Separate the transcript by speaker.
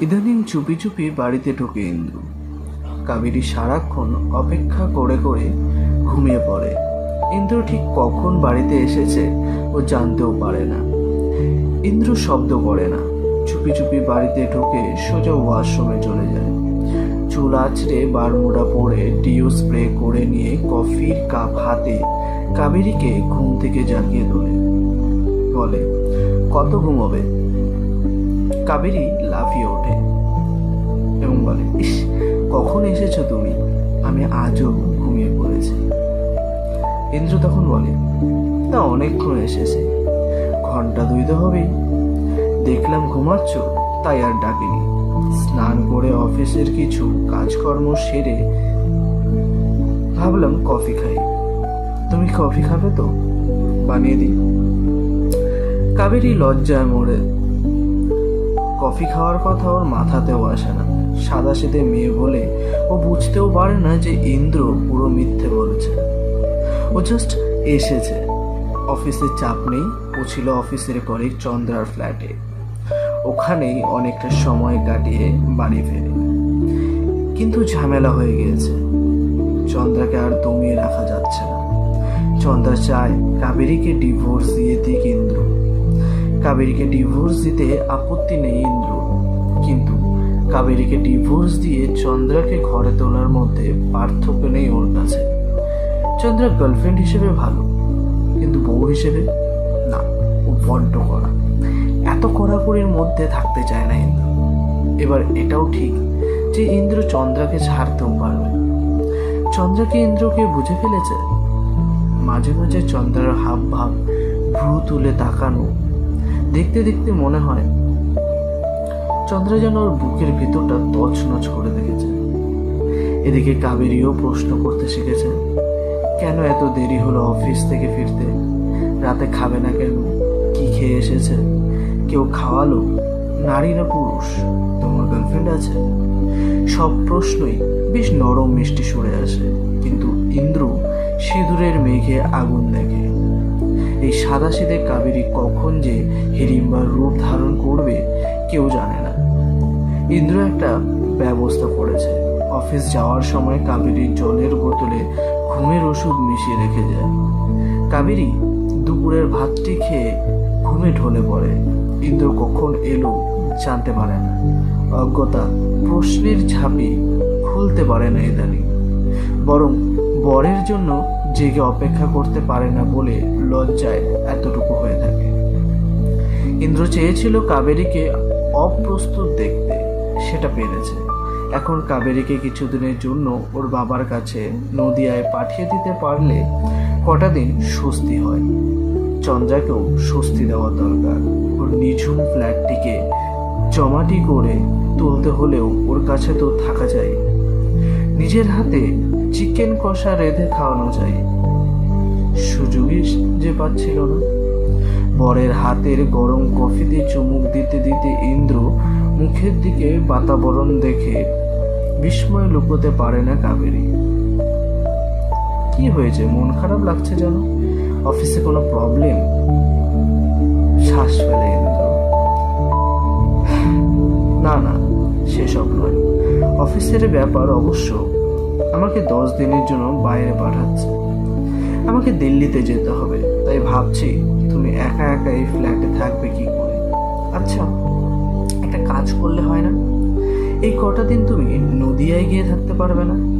Speaker 1: ইদানিং চুপি চুপি বাড়িতে ঢোকে ইন্দ্র। কাবেরী সারাক্ষণ অপেক্ষা করে করে ঘুমিয়ে পড়ে। ইন্দ্র ঠিক কখন বাড়িতে এসেছে ও জানতেও পারে না। ইন্দ্র শব্দ করে না। চুপি চুপি বাড়িতে ঢুকে সোজা ওয়াশরুমে চলে যায়। চুল আছড়ে বারমুড়া পরে ডিও স্প্রে করে নিয়ে কফির কাপ হাতে কাবেরীকে ঘুম থেকে জাগিয়ে তোলে। বলে, কত ঘুমোবে? কাবেরী লাফিয়ে ওঠে এবং বলে, ইস, কখন এসেছ তুমি? আমি আজও ঘুমিয়ে পড়েছি। ইন্দ্র তখন বলে তা অনেকক্ষণ এসেছে। ঘণ্টা দুই তো হবেই। দেখলাম ঘুমাচ্ছ, তাই আর ডাকিনি। স্নান করে অফিসের কিছু কাজকর্ম সেরে ভাবলাম কফি খাই। তুমি কফি খাবে তো? বানিয়ে দিই। কাবেরী লজ্জায় মরে কফি খাওয়ার কথা ওর মাথাতেও আসে না। সাদা সেদে মেয়ে বলে ও বুঝতেও পারে না যে ইন্দ্র পুরো মিথ্যে বলেছে। ও জাস্ট এসেছে। অফিসের চাপ নেই, ও ছিল অফিসের কলিগ চন্দ্রার ফ্ল্যাটে ওখানেই অনেকটা সময় কাটিয়ে বাড়ি ফেরে। কিন্তু ঝামেলা হয়ে গিয়েছে। চন্দ্রাকে আর দমিয়ে রাখা যাচ্ছে না। চন্দ্রা চায় কাবেরীকে ডিভোর্স দিয়ে দিক ইন্দ্র। কাবেরীকে ডিভোর্স দিতে আপত্তি নেই ইন্দ্র। কিন্তু কাবেরীকে ডিভোর্স দিয়ে চন্দ্রাকে ঘরে তোলার মধ্যে পার্থক্য নেই ওর কাছে। চন্দ্রা গার্লফ্রেন্ড হিসেবে ভালো, কিন্তু বউ হিসেবে না, ও বড্ড করা এত কড়াকড়ির মধ্যে থাকতে চায় না ইন্দ্র। এবার এটাও ঠিক যে ইন্দ্র চন্দ্রাকে ছাড়তেও পারবে। চন্দ্রাকে ইন্দ্রকে বুঝে ফেলেছে? মাঝে মাঝে চন্দ্রার হাব ভাব ভ্রু তুলে তাকানো দেখতে দেখতে মনে হয় চন্দ্রা যেন ওর বুকের ভিতরটা তছনছ করে দেখেছে। এদিকে কাবেরীও প্রশ্ন করতে শিখেছে, কেন এত দেরি হলো অফিস থেকে ফিরতে? রাতে খাবে না কেন? কি খেয়ে এসেছে? কেউ খাওয়ালো? নারী না পুরুষ? তোমার গার্লফ্রেন্ড আছে? সব প্রশ্নই বেশ নরম মিষ্টি সরে আসে, কিন্তু ইন্দ্র সিঁদুরের মেঘে আগুন দেখে। এই সাদা সিদে কাবেরী কখন যে হিড়িম্বার রূপ ধারণ করবে, কেউ জানে না। ইন্দ্র একটা ব্যবস্থা করেছে। অফিস যাওয়ার সময় কাবেরীর জলের বোতলে ঘুমের ওষুধ মিশিয়ে রেখে যায়। কাবেরী দুপুরের ভাতটি খেয়ে ঘুমে ঢলে পড়ে। ইন্দ্র কখন এলো জানতে পারে না। অজ্ঞতা প্রশ্নের ঝাঁপি খুলতে পারে না ইদানিং। বরং বরের জন্য জেগে অপেক্ষা করতে পারে না বলে লজ্জায় এতটুকু হয়ে থাকে। ইন্দ্র চেয়েছিল কাবেরীকে অপ্রস্তুত দেখতে, সেটা পেরেছে। এখন কাবেরীকে কিছুদিনের জন্য ওর বাবার কাছে নদিয়ায় পাঠিয়ে দিতে পারলে কটা দিন স্বস্তি হয়। চন্দ্রাকেও স্বস্তি দেওয়া দরকার। ওর নিঝুম ফ্ল্যাটটিকে জমাটি করে তুলতে হলেও ওর কাছে তো থাকা যায়। নিজের হাতে চিকেন কষা রেঁধে খাওয়ানো যায়। সুযোগই যে পাচ্ছিল না। বরের হাতের গরম কফিতে চুমুক দিতে দিতে ইন্দ্র মুখের দিকে বাতাবরণ দেখে বিস্ময় লুকোতে পারে না কাবেরী। কি হয়েছে? মন খারাপ লাগছে যেন? অফিসে কোনো প্রবলেম? শ্বাস ফেলে ইন্দ্র। না না, সেসব নয়। অফিসের ব্যাপার অবশ্য আমাকে দশ দিনের জন্য বাইরে পাঠাচ্ছে। আমাকে দিল্লিতে যেতে হবে। তাই ভাবছি, তুমি একা একা এই ফ্ল্যাটে থাকবে কি করে? আচ্ছা একটা কাজ করলে হয় না? এই কটা দিন তুমি নদিয়ায় গিয়ে থাকতে পারবে না?